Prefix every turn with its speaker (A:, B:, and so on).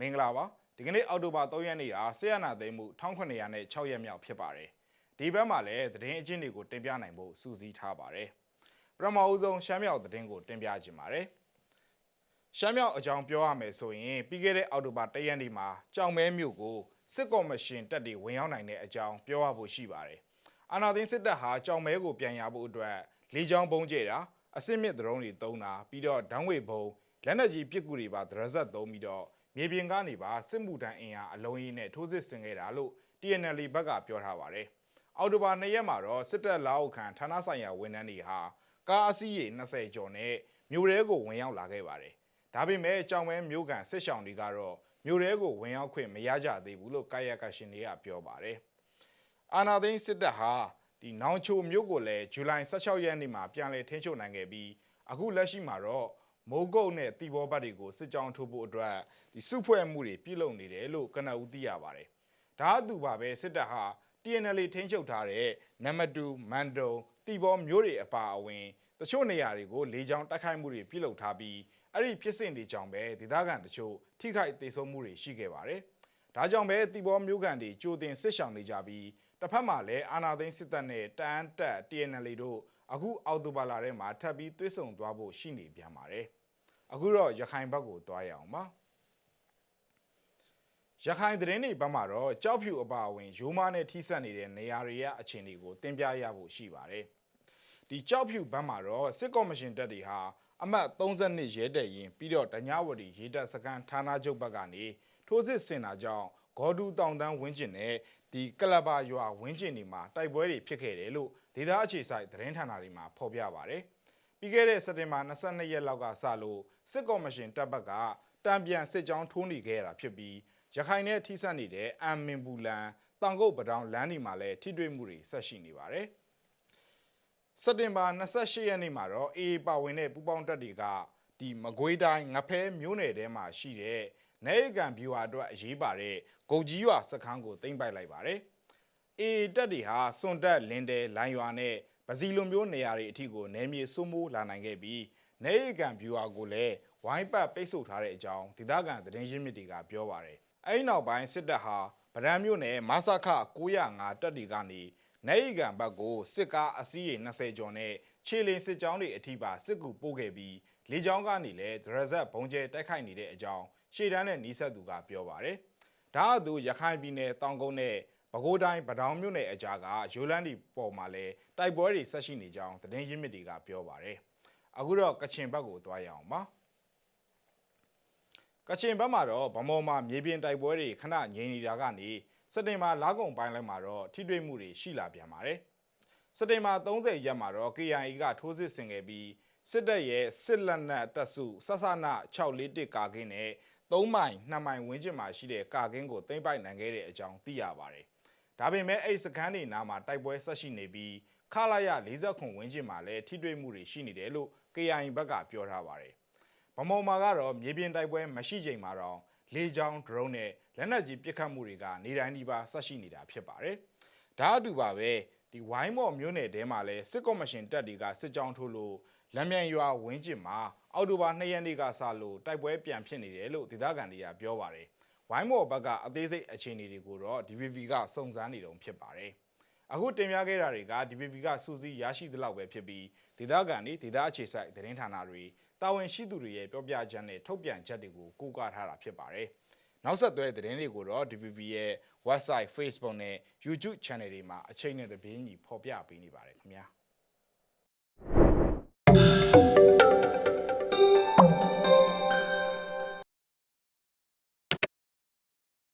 A: မင်္ဂလာပါဒီကနေ့အောက်တိုဘာ3ရက်နေ့ဟာဆေးရနာသိမ်းမှု1906ရက်မြောက်ဖြစ်ပါတယ်ဒီဘက်မှာလည်းသတင်းအကျဉ်းတွေကိုတင်ပြနိုင်ဖို့စူးစီးထားပါတယ်ပထမအဦးဆုံးရှမ်းမြောက်သတင်းကိုတင်ပြခြင်းပါတယ်ရှမ်းမြောက်အကြောင်းပြောရမယ်ဆိုရင်ပြီးခဲ့တဲ့အောက်တိုဘာ1ရက်နေ့မှာကြောင်မဲမြို့ကိုစစ်ကော်မရှင်တပ်တွေဝင်ရောက်နိုင်တဲ့အကြောင်းပြောရဖို့ရှိပါတယ်အာနာသိန်းစစ်တပ်ဟာကြောင်မဲကိုပြန်ရဖို့အတွက်လေကြောင်းပုံကျဲတာအစစ်မြစ်ဒရုန်းတွေတုံးတာပြီးတော့ဒန်းဝေဘုံလက်နက်ကြီးပစ်ကူတွေပါဒရဇက်သုံးပြီးတော့ မြေပြင်ကနေပါစစ်မှုထမ်းအင်အားအလုံးကြီးနဲ့ထိုးစစ်ဆင်ခဲ့တာလို့ TNL ဘက်ကပြောထားပါတယ်။အော်တိုဘာ2ရက်မှာတော့စစ်တပ်လက်အောက်ခံဌာနဆိုင်ရာဝန်ထမ်းတွေဟာကားအစီးရေ20ကျော်နဲ့မြို့ရဲကိုဝင်ရောက်လာခဲ့ပါတယ်။ဒါပေမဲ့ကြောင်မဲမြို့ကန်စစ်ဆောင်တွေကတော့မြို့ရဲကိုဝင်ရောက်ခွင့်မရကြသေးဘူးလို့ကာယကရှင်တွေကပြောပါတယ်။အာနာသိန်းစစ်တပ်ဟာဒီနောင်ချိုမြို့ကိုလည်းဇူလိုင်16ရက်နေ့မှာပြန်လည်ထိန်းချုပ်နိုင်ခဲ့ပြီးအခုလက်ရှိမှာတော့ မိုးကုတ်နဲ့တီဘောဘတ်တွေကိုစစ်ကြောင်းထိုးဖို့အတွက်ဒီစုဖွဲ့မှုတွေပြုလုပ်နေတယ်လို့ကနဦးသိရပါတယ်။ဒါအတူပါပဲစစ်တပ်ဟာ TNL ထိန်းချုပ်ထားတဲ့နံပါတ်2မန်တုံတီဘောမျိုးတွေအပါအဝင်တချို့နေရာတွေကိုလေကြောင်းတိုက်ခိုက်မှုတွေပြုလုပ်ထားပြီးအဲ့ဒီဖြစ်စဉ်တွေကြောင့်ပဲဒေသခံတချို့ထိခိုက်ဒေဆုံးမှုတွေရှိခဲ့ပါတယ်။ဒါကြောင့်ပဲတီဘောမျိုးကန်တွေကြိုတင်စစ်ဆောင်နေကြပြီးတစ်ဖက်မှာလည်းအာနာသိန်းစစ်တပ်နဲ့တန်းတက် TNL တို့ အခုအော်တိုဘာလာထဲမှာထပ်ပြီးသွေးဆုံသွားဖို့ရှိနေပြန်ပါတယ်။အခုတော့ရခိုင်ဘက်ကိုသွားရအောင်ပါ။ရခိုင်သတင်းတွေဘက်မှာတော့ကြောက်ဖြူအပါအဝင်ရိုးမနဲ့ထိစပ်နေတဲ့နေရာတွေရအခြေအနေကိုတင်ပြရဖို့ရှိပါတယ်။ဒီကြောက်ဖြူဘက်မှာတော့စစ်ကော်မရှင်တပ်တွေဟာအမှတ်32ရဲတပ်ရင်ပြီးတော့တညဝတီရေတပ်စခန်းဌာနချုပ်ဘက်ကနေထိုးစစ်ဆင်တာကြောင့် ဂေါ်ဒူတောင်တန်းဝင်းကျင်နဲ့ဒီကလဘာရွာဝင်းကျင်တွေမှာတိုက်ပွဲတွေဖြစ်ခဲ့တယ်လို့ဒေသအခြေဆိုင်သတင်းဌာနတွေမှာဖော်ပြပါဗျ။ပြီးခဲ့တဲ့စက်တင်ဘာ22ရက်လောက်ကစလို့စစ်ကော်မရှင်တပ်ဘက်ကတံပြန်စစ်ကြောင်းထိုးနေခဲ့ရတာဖြစ်ပြီးရခိုင်နဲ့ထိစပ်နေတဲ့အမ်မင်ဘူလန်တောင်ကုတ်ပတောင်လမ်းဒီမှာလည်းထိတွေ့မှုတွေဆက်ရှိနေပါတယ်။စက်တင်ဘာ28ရက်နေ့မှာတော့အေးပါဝင်တဲ့ပူပေါင်းတပ်တွေကဒီမကွေးတိုင်းငဖဲမြို့နယ်ထဲမှာရှိတဲ့ နေကံဗျူဟာအတွက်အရေးပါတဲ့ဂုတ်ကြီးရွာစခန်းကိုသိမ်းပိုက်လိုက်ပါတယ်။အေတက်တွေဟာစွန်တက်လင်းတဲလိုင်ရွာနဲ့ပစီလိုမျိုးနေရာတွေအထိကိုနယ်မြေစိုးမိုးလာနိုင်ခဲ့ပြီးနေကံဗျူဟာကိုလည်းဝိုင်းပတ်ပိတ်ဆို့ထားတဲ့အကြောင်းဒေသခံသတင်းရင်းမြစ်တွေကပြောပါတယ်။အဲဒီနောက်ပိုင်းစစ်တပ်ဟာဗဒံမြို့နယ်မဆခ905တပ်တွေကနေနေကံဘက်ကိုစစ်ကားအစီးရေ20ကျော်နဲ့ခြေလင်းစစ်ကြောင်းတွေအထိပါစစ်ကူပို့ခဲ့ပြီးလေကြောင်းကနေလည်းဒရဇက်ဘုံကျဲတိုက်ခိုက်နေတဲ့အကြောင်း ရှေ့တန်းနဲ့နီးစပ်သူကပြောပါတယ်။ဒါအတူရခိုင်ပြည်နယ်တောင်ကုန်းနဲ့ပဲခူးတိုင်းပတောင်မြို့နယ်အကြားကရိုလန်းဒီပေါ်မှာလည်းတိုက်ပွဲတွေဆက်ရှိနေကြောင်းသတင်းရင်းမြစ်တွေကပြောပါတယ်။အခုတော့ကချင်ဘက်ကိုသွားရအောင်ပါ။ကချင်ဘက်မှာတော့ဗမော်မှာမြေပြင်တိုက်ပွဲတွေခဏငြိမ်နေတာကနေစက်တင်ဘာလကုန်ပိုင်းလိုက်မှာတော့ထိတွေ့မှုတွေရှိလာပြန်ပါတယ်။စက်တင်ဘာ30ရက်မှာတော့ KIA ကထိုးစစ်ဆင်ခဲ့ပြီး စစ်တပ်ရဲ့စစ်လက်နက်တပ်စုဆဆန641ကာကင်းနဲ့3မိုင်2မိုင်ဝန်းကျင်မှာရှိတဲ့ကာကင်းကိုသိမ်းပိုက်နိုင်ခဲ့တဲ့အကြောင်းသိရပါတယ်။ဒါပေမဲ့အဲ့စကန်တွေနားမှာတိုက်ပွဲဆက်ရှိနေပြီးခလာရ40ခွန်ဝန်းကျင်မှာလည်းထိတွေ့မှုတွေရှိနေတယ်လို့ KIA ဘက်ကပြောထားပါတယ်။ဗမော်မာကတော့မြေပြင်တိုက်ပွဲမရှိချိန်မှာတော့လေကြောင်း drone နဲ့လက်နက်ကြီးပစ်ခတ်မှုတွေကနေတိုင်းဒီပါဆက်ရှိနေတာဖြစ်ပါတယ်။ဒါအတူပါပဲ ဒီဝိုင်းမော်မြို့နယ်ထဲမှာလည်းစစ်ကော်မရှင်တပ်တွေကစစ်ကြောင်းထိုးလို့လက်မြန်ရွာဝင်းကျင်မှာအောက်တိုဘာ2ရက်နေ့ကစလို့တိုက်ပွဲပြန်ဖြစ်နေတယ်လို့ဒေသခံတွေကပြောပါတယ်။ဝိုင်းမော်ဘက်ကအသေးစိတ်အခြေအနေတွေကိုတော့ DVB ကစုံစမ်းနေတုံဖြစ်ပါတယ်။အခုတင်ပြခဲ့တာတွေက DVB ကစူးစီးရရှိသလောက်ပဲဖြစ်ပြီးဒေသခံတွေဒေသအခြေစိုက်သတင်းဌာနတွေတာဝန်ရှိသူတွေရဲ့ပြောပြချက်နဲ့ထုတ်ပြန်ချက်တွေကိုကိုးကားထားတာဖြစ်ပါတယ်။ နောက်ဆက်တွဲသတင်းတွေကိုတော့ DVB ရဲ့ website Facebook နဲ့ YouTube channel တွေမှာအချိန်နဲ့တပြေးညီဖော်ပြပေးနေပါတယ်ခင်ဗျာ။